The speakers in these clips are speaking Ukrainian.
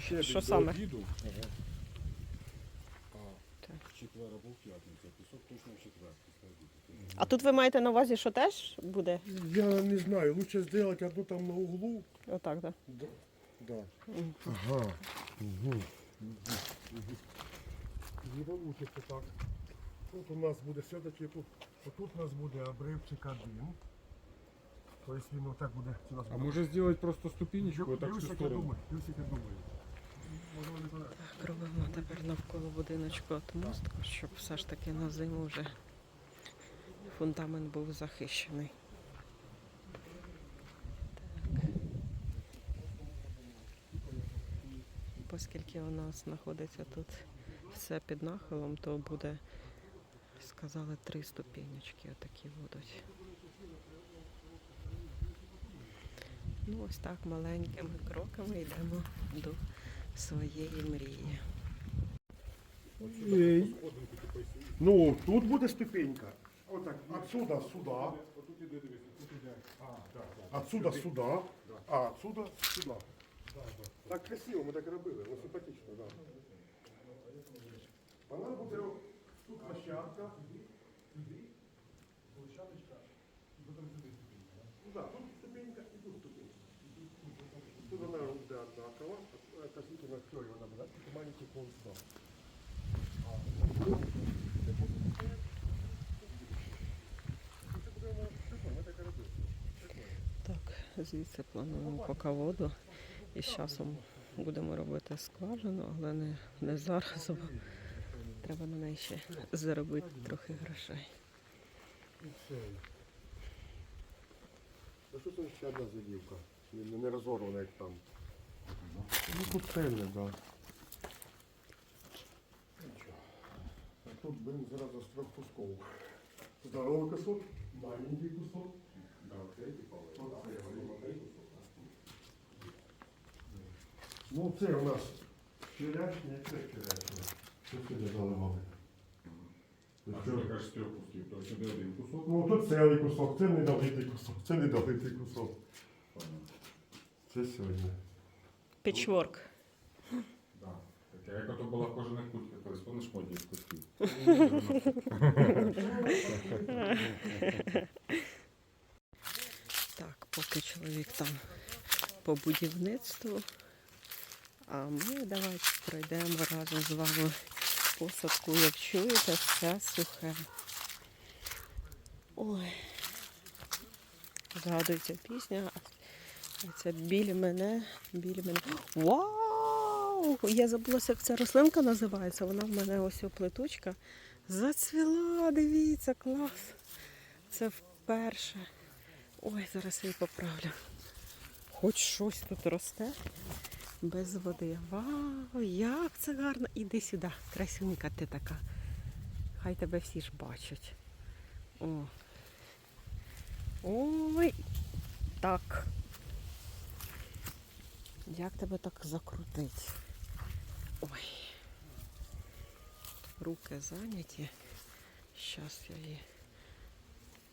Ще Що до саме? обіду. А Так. четвер або в п'ятницю. Пісок точно в четвер після обіду. А тут ви маєте на увазі, що теж буде? Я не знаю, лучше сделать одну там на углу. Отак, так. Да. да. Ага. Угу. Не получится так. Тут у нас буде все-таки тут, тут у нас буде обривчик один. Тобто він отак буде. Це у нас А буде- може зробити просто ступінечку, отак в Плюсик, цю я сторону. думаю, плюсик, я думаю. Так, робимо тепер навколо будиночку отмостку, щоб все ж таки на зиму вже фундамент був захищений. Оскільки у нас знаходиться тут все під нахилом, то буде, сказали, три ступінечки отакі будуть. Ну, ось так маленькими кроками йдемо до своєї мрії. Ей. Ну, тут буде ступенька. Отак, отсюда сюди. Отут іде, дивись, тут іде. А, так, так. Отсюда сюди. А отсюда сюди. Так красиво, ми так робили, ну симпатично, так. Да. Вона буде тут площадка. Площадочка. Ну да, тут ступенька і тут ступенька. Тут вона буде однакова, Относительно всього вона буде, тільки маленький полста. Так звідси плануємо поки воду. І з часом будемо робити скважину, але не, не зараз. бо Треба на неї ще заробити трохи грошей. Все. Що це ще одна задівка? Не розорвана, як там. Ну тут цельне. Да. А тут, блин, зразу з трьох кусков. Здоровий кусок, маленький кусок. Да, маленький кусок. Ну це у нас вчорашнє, це вчорашнє. Що сюди заливали? А що ти кажеш з трьох кусків? То сюди один кусок. Ну тут цілий кусок, це недолитий кусок, це недолитий кусок. Це сьогодні. Пічворк. Да. Таке, як ото була в кожаних куртках, колись помниш моді з кусків. Так, поки чоловік там по будівництву. А ми давайте пройдемо разом з вами посадку. Як чуєте, все сухе. Ой. Згадується пісня. Це біля мене, біля мене. Вау! Я забулася, як ця рослинка називається. Вона в мене ось о плетучка. Зацвіла, дивіться, клас. Це вперше. Ой, зараз її поправлю. Хоч щось тут росте без води. Вау, як це гарно. Іди сюди, красунька ти така. Хай тебе всі ж бачать. О. Ой. Так. Як тебе так закрутить? Ой. Руки зайняті. Зараз я її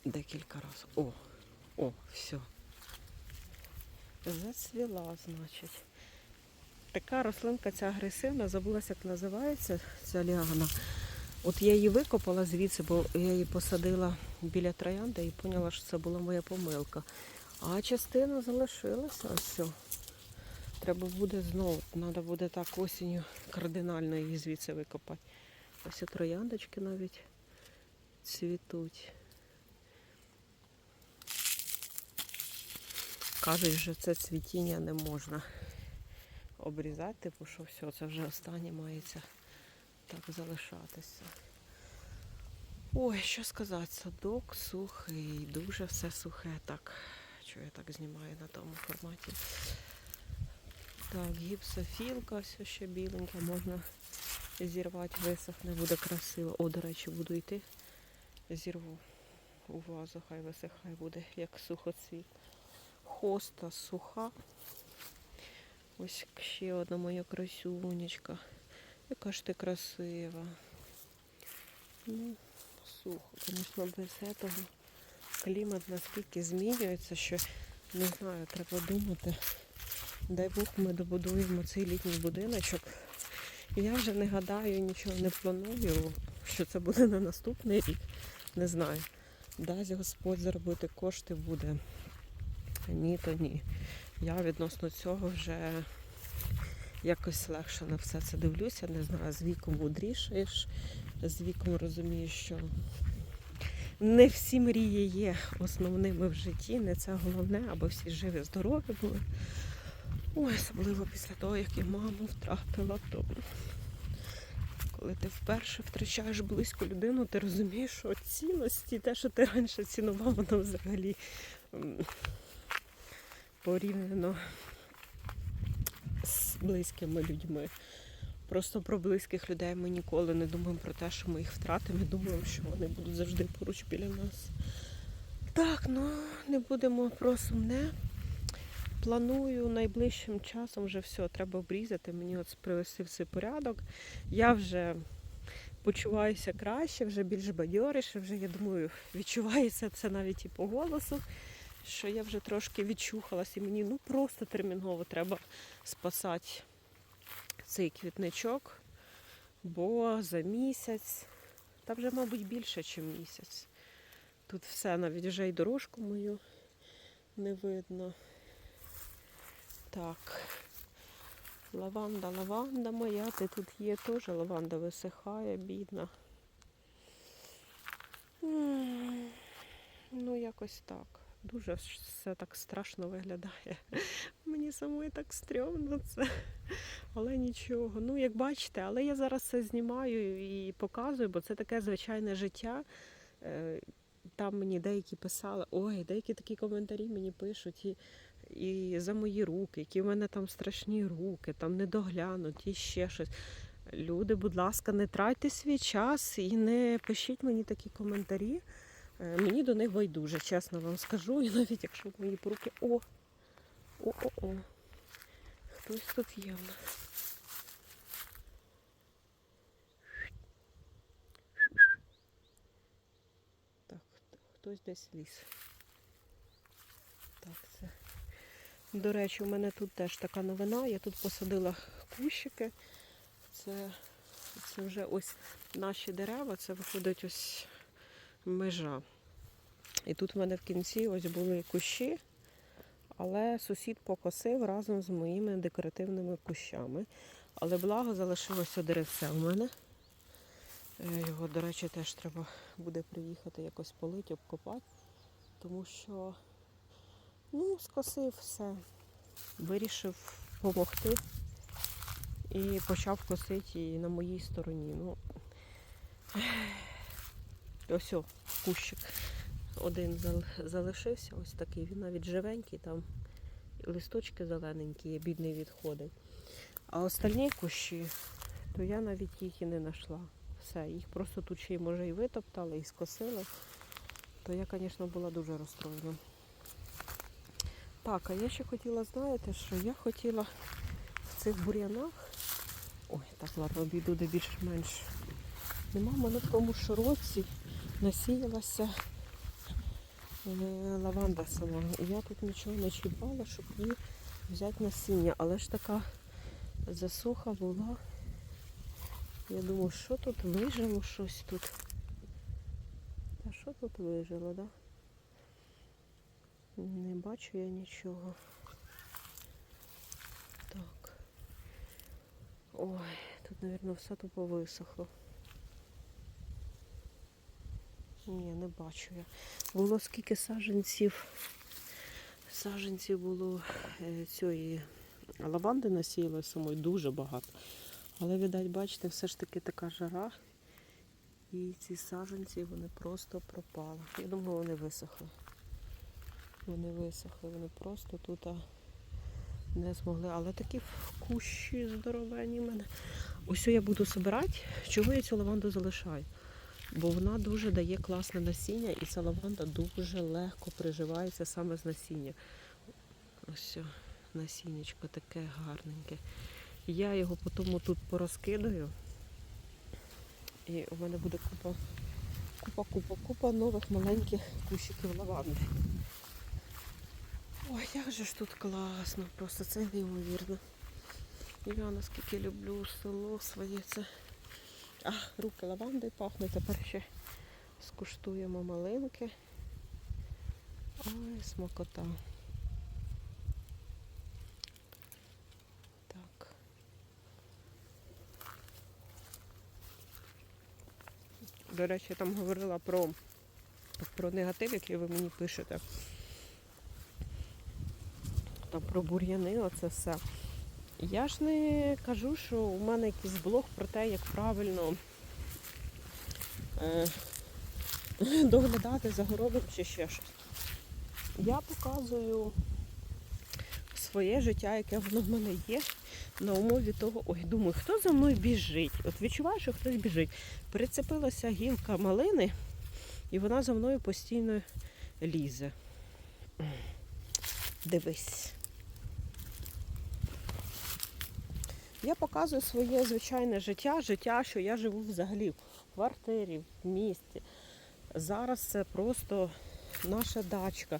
декілька разів. О, о, все. Зацвіла, значить. Така рослинка ця агресивна, забулася, як називається ця ліана. От я її викопала звідси, бо я її посадила біля троянди і поняла, що це була моя помилка. А частина залишилася. Все. Треба буде знову, треба буде так осінню кардинально її звідси викопати. Ось трояндочки навіть цвітуть. Кажуть, що це цвітіння не можна обрізати, типу, що все, це вже останнє мається так залишатися. Ой, що сказати, садок сухий, дуже все сухе. Так, що я так знімаю на тому форматі. Так, гіпсофілка, все ще біленька, можна зірвати, висохне, буде красиво. О, до речі, буду йти. Зірву у вазу, хай висихай буде, як сухоцвіт. Хоста суха. Ось ще одна моя красунечка. Яка ж ти красива. Ну, сухо, звісно, без цього клімат наскільки змінюється, що не знаю, треба думати, Дай Бог, ми добудуємо цей літній будиночок. Я вже не гадаю, нічого не планую, що це буде на наступний рік. Не знаю. Дасть Господь заробити кошти буде. Ні, то ні. Я відносно цього вже якось легше на все це дивлюся. Не знаю, з віком мудрішаєш, з віком розумієш, що не всі мрії є основними в житті, не це головне, аби всі живі, здорові були. Ой, особливо після того, як я маму втратила, то коли ти вперше втрачаєш близьку людину, ти розумієш, що цінності, те, що ти раніше цінував, воно взагалі порівняно з близькими людьми. Просто про близьких людей ми ніколи не думаємо про те, що ми їх втратимо, і думаємо, що вони будуть завжди поруч біля нас. Так, ну не будемо про сумне. Планую найближчим часом вже все, треба обрізати, мені от привести цей порядок. Я вже почуваюся краще, вже більш бадьоріше, вже я думаю, відчувається це навіть і по голосу, що я вже трошки відчухалась, і мені ну просто терміново треба спасати цей квітничок, бо за місяць, та вже, мабуть, більше, ніж місяць. Тут все, навіть вже й дорожку мою не видно. Так. Лаванда, лаванда моя, ти тут є теж, лаванда висихає, бідна. Ну, якось так. Дуже все так страшно виглядає. Мені самої так стрьомно це. Але нічого. Ну, як бачите, але я зараз це знімаю і показую, бо це таке звичайне життя. Е, Там мені деякі писали, ой, деякі такі коментарі мені пишуть. І і за мої руки, які в мене там страшні руки, там недоглянуті, ще щось. Люди, будь ласка, не тратьте свій час і не пишіть мені такі коментарі. Е, Мені до них байдуже, чесно вам скажу. І навіть якщо мої поруки. О! О-о-о! Хтось тут є. Так, хтось десь ліс. Так, це. До речі, у мене тут теж така новина. Я тут посадила кущики. Це, це вже ось наші дерева, це виходить ось межа. І тут в мене в кінці ось були кущі, але сусід покосив разом з моїми декоративними кущами. Але благо залишилося деревце в мене. Е, Його, до речі, теж треба буде приїхати якось полити, обкопати, тому що Ну, скосив все. Вирішив допомогти і почав косити і на моїй стороні. Ну, ось о, кущик. Один залишився, ось такий. Він навіть живенький, там листочки зелененькі, бідний відходить. А остальні кущі, то я навіть їх і не знайшла. Все, їх просто тут ще й може і витоптали, і скосили. То я, звісно, була дуже розстроєна. Так, а я ще хотіла, знаєте, що я хотіла в цих бур'янах. Ой, так, ладно, обійду де більш-менш. Нема мене в тому ж році насіялася е, лаванда сама. І я тут нічого не чіпала, щоб її взяти насіння. Але ж така засуха була. Я думаю, що тут вижило щось тут. Та що тут вижило, так? Да? Не бачу я нічого. Так. Ой, тут, мабуть, все тупо висохло. Ні, не бачу я. Було скільки саджанців. Саджанців було е, цієї лаванди насіяли самої дуже багато. Але, видать, бачите, все ж таки така жара. І ці саджанці вони просто пропали. Я думаю, вони висохли. Вони висохли, вони просто тут не змогли. Але такі кущі здоровені в мене. Ось я буду збирати. Чого я цю лаванду залишаю? Бо вона дуже дає класне насіння і ця лаванда дуже легко приживається саме з насіння. Ось насіннячко таке гарненьке. Я його потім тут порозкидаю. І у мене буде купа, купа, купа, купа нових маленьких кущиків лаванди. Ой, як же ж тут класно, просто це неймовірно. Я наскільки люблю село своє це. А, руки лавандою пахнуть, тепер ще скуштуємо малинки. Ой, смакота. Так. До речі, я там говорила про, про негатив, який ви мені пишете. Там про бур'яни, оце все. Я ж не кажу, що у мене якийсь блог про те, як правильно е, доглядати за городом чи ще щось. Я показую своє життя, яке воно в мене є, на умові того, ой, думаю, хто за мною біжить? От відчуваю, що хтось біжить. Прицепилася гілка малини, і вона за мною постійно лізе. Дивись. Я показую своє звичайне життя, життя, що я живу взагалі в квартирі, в місті. Зараз це просто наша дачка,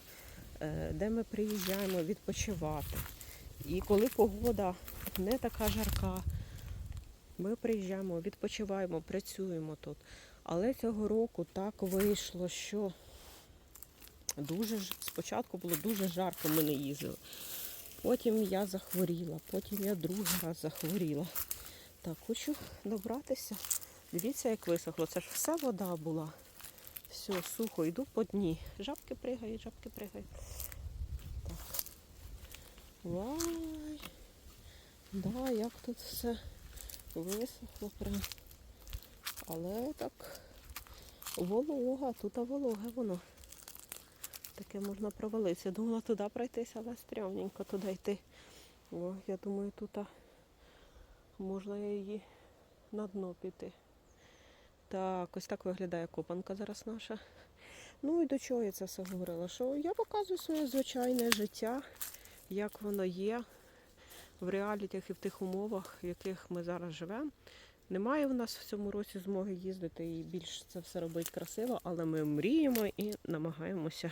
е, де ми приїжджаємо відпочивати. І коли погода не така жарка, ми приїжджаємо, відпочиваємо, працюємо тут. Але цього року так вийшло, що дуже спочатку було дуже жарко, ми не їздили. Потім я захворіла, потім я другий раз захворіла. Так, хочу добратися. Дивіться, як висохло. Це ж вся вода була. Все, сухо, йду по дні. Жабки пригають, жабки пригають. Так. Вай. Да, як тут все висохло прям. Але так волога, тут вологе воно. Таке можна провалитися. Думала туди пройтися, але стрьомненько туди йти. О, я думаю, тут можна її на дно піти. Так, ось так виглядає копанка зараз наша. Ну і до чого я це все говорила? Що я показую своє звичайне життя, як воно є в реалітях і в тих умовах, в яких ми зараз живемо. Немає в нас в цьому році змоги їздити і більш це все робити красиво, але ми мріємо і намагаємося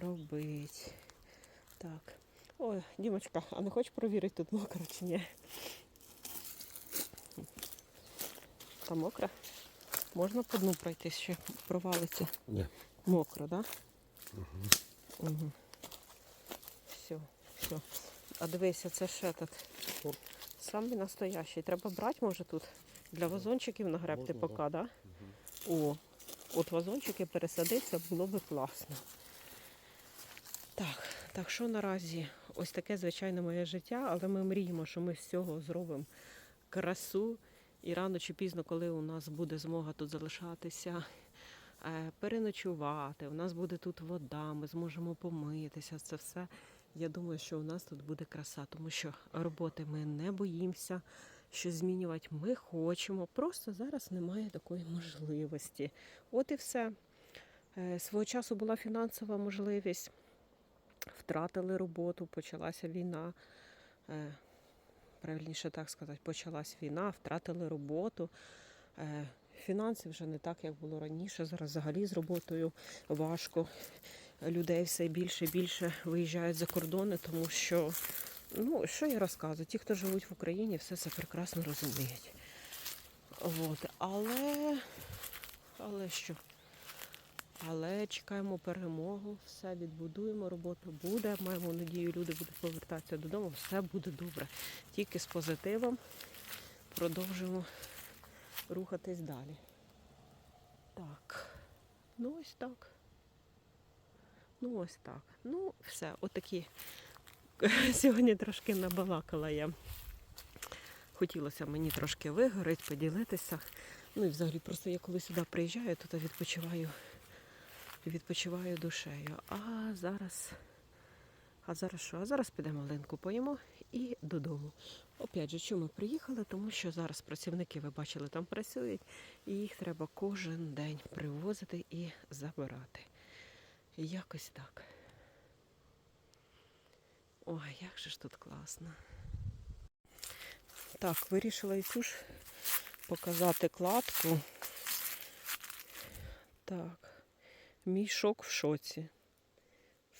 робити. Так. Ой, Дімочка, а не хочеш провірити тут мокро чи ні? Там мокро? Можна по дну пройти, ще провалиться. Ні. Мокро, так? Да? Угу. Все, все. А дивися, це этот. Що? Самий настоящий. Треба брати, може, тут для вазончиків нагребти поки, да? О, от вазончики пересадиться було би класно. Так, так що наразі ось таке звичайне моє життя, але ми мріємо, що ми з цього зробимо красу. І рано чи пізно, коли у нас буде змога тут залишатися, е, переночувати, у нас буде тут вода, ми зможемо помитися, це все. Я думаю, що у нас тут буде краса, тому що роботи ми не боїмося, що змінювати ми хочемо. Просто зараз немає такої можливості. От і все. Е, Свого часу була фінансова можливість, втратили роботу, почалася війна. Е, Правильніше так сказати, почалась війна, втратили роботу. Е, Фінансів вже не так, як було раніше. Зараз взагалі з роботою важко. Людей все більше і більше виїжджають за кордони, тому що, ну, що я розказую, ті, хто живуть в Україні, все це прекрасно розуміють. От. Але, але що? Але чекаємо перемогу, все відбудуємо, робота буде. Маємо надію, люди будуть повертатися додому, все буде добре. Тільки з позитивом продовжимо рухатись далі. Так, ну ось так. Ну ось так. Ну, все, отакі. Сьогодні трошки набалакала я. Хотілося мені трошки вигорити, поділитися. Ну і взагалі просто я коли сюди приїжджаю, то відпочиваю, відпочиваю душею. А зараз, а зараз що? А зараз підемо малинку поїмо і додому. Опять же, чому приїхали? Тому що зараз працівники, ви бачили, там працюють, і їх треба кожен день привозити і забирати. Якось так. Ой, як же ж тут класно. Так, вирішила Ісуш показати кладку. Так, мій шок в шоці.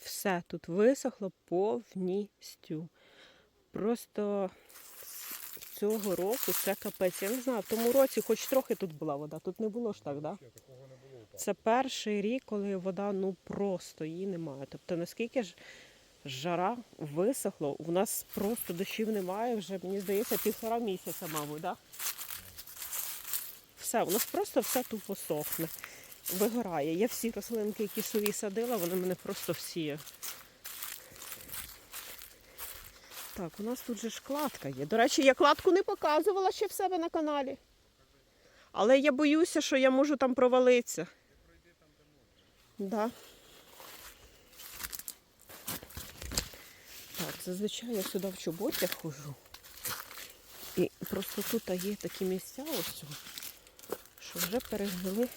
Все тут висохло повністю. Просто цього року це капець. Я не знаю, в тому році хоч трохи тут була вода. Тут не було ж так, да? Це перший рік, коли вода ну просто її немає. Тобто наскільки ж жара висохло, у нас просто дощів немає вже, мені здається, півтора місяця, мабуть, да? Все, у нас просто все тупо сохне, вигорає. Я всі рослинки, які сові садила, вони мене просто всі. Так, у нас тут же ж кладка є. До речі, я кладку не показувала ще в себе на каналі. Але я боюся, що я можу там провалитися. Да. Так, зазвичай я сюди в чоботях хожу. І просто тут є такі місця ось, що вже перегнили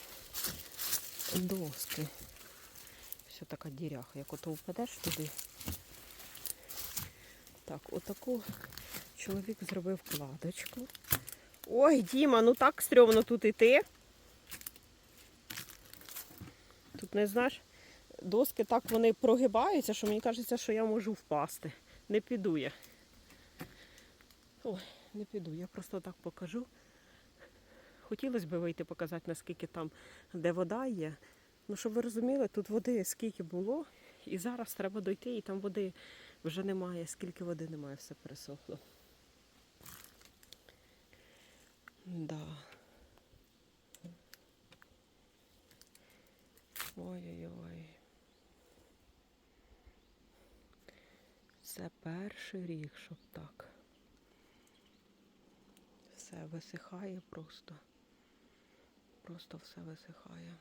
доски. Все така діряха, як ото впадеш туди. Так, отаку чоловік зробив кладочку. Ой, Діма, ну так стрьомно тут іти. Тут не знаєш, доски так вони прогибаються, що мені кажеться, що я можу впасти. Не піду я. Ой, не піду, я просто так покажу. Хотілося б вийти показати, наскільки там, де вода є. Ну, щоб ви розуміли, тут води скільки було, і зараз треба дойти, і там води вже немає, скільки води немає, все пересохло. Да. Ой-ой-ой. Це перший рік, щоб так. Все висихає просто. Просто все висихає.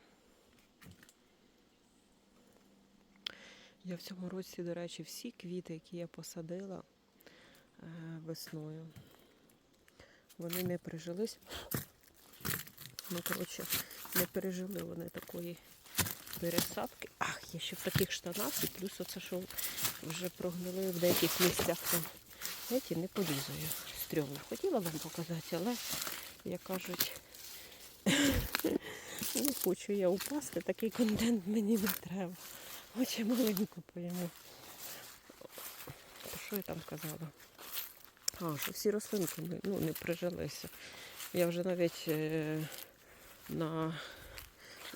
Я в цьому році, до речі, всі квіти, які я посадила е, весною, вони не прижились. Ну, коротше, не пережили вони такої пересадки. Ах, я ще в таких штанах, і плюс оце, що вже прогнили в деяких місцях там. Знаєте, не полізую. Стрьомно. Хотіла вам показати, але, як кажуть, не хочу я упасти, такий контент мені не треба. Очі маленьку пойму. То Що я там казала? А, що всі рослинки ну, не прижилися. Я вже навіть е, на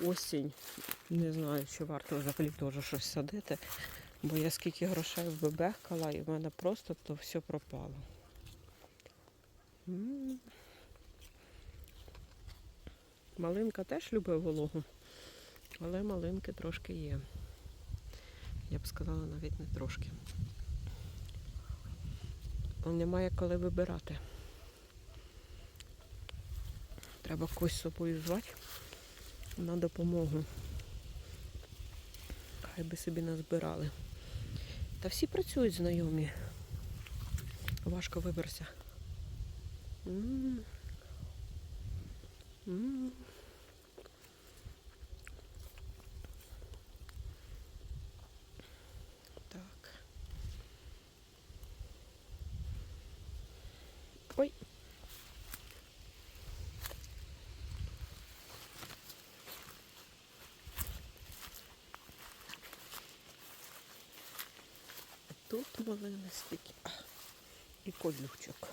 осінь не знаю, чи варто взагалі теж щось садити, бо я скільки грошей вбебехкала і в мене просто то все пропало. Малинка теж любить вологу, але малинки трошки є. Я б сказала навіть не трошки. Немає коли вибирати. Треба когось з собою звати на допомогу. Хай би собі назбирали. Та всі працюють знайомі. Важко виберся. М. М. Ой. Тут малини стільки. І колючок.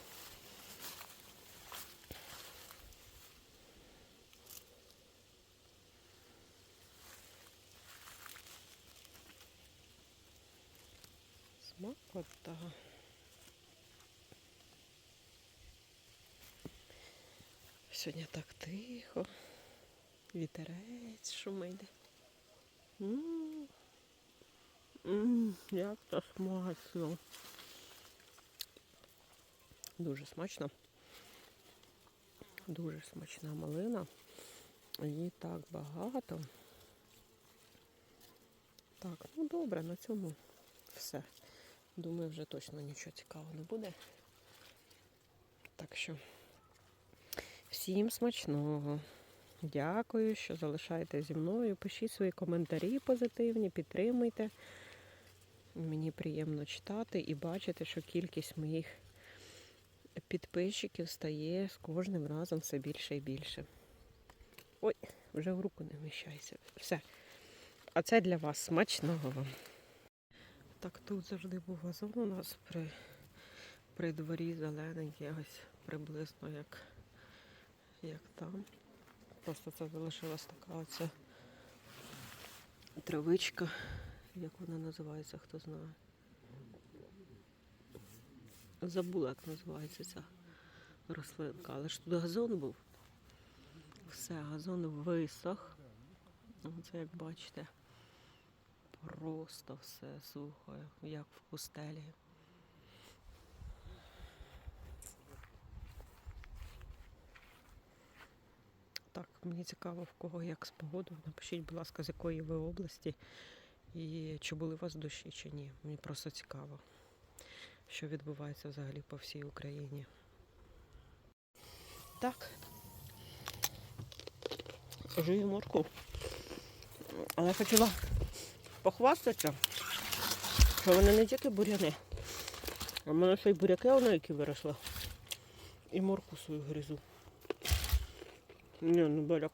Смакота. Сьогодні так тихо. Вітерець шумить. Як то смачно. Дуже смачно. Дуже смачна малина. Її так багато. Так, ну добре, на цьому все. Думаю, вже точно нічого цікавого не буде. Так що всім смачного. Дякую, що залишаєтесь зі мною. Пишіть свої коментарі позитивні, підтримуйте. Мені приємно читати і бачити, що кількість моїх підписчиків стає з кожним разом все більше і більше. Ой, вже в руку не вміщається. Все. А це для вас смачного вам. Так тут завжди був газон у нас при, при дворі зелененький, ось приблизно як, як там. Просто це залишилась така оця травичка, як вона називається, хто знає. Забула, як називається ця рослинка, але ж тут газон був. Все, газон висох. Це як бачите. Просто все сухо, як в пустелі. Так, мені цікаво, в кого як з погодою. Напишіть, будь ласка, з якої ви області і чи були у вас дощі, чи ні. Мені просто цікаво, що відбувається взагалі по всій Україні. Так. Жую морку. Але хотіла похвастатися, що вони не тільки буряни, а в мене ще й буряки воно, які виросли. І морку свою гризу. Не буряк.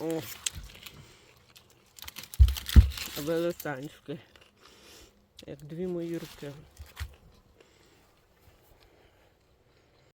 О. Велетанський. Як дві мої руки.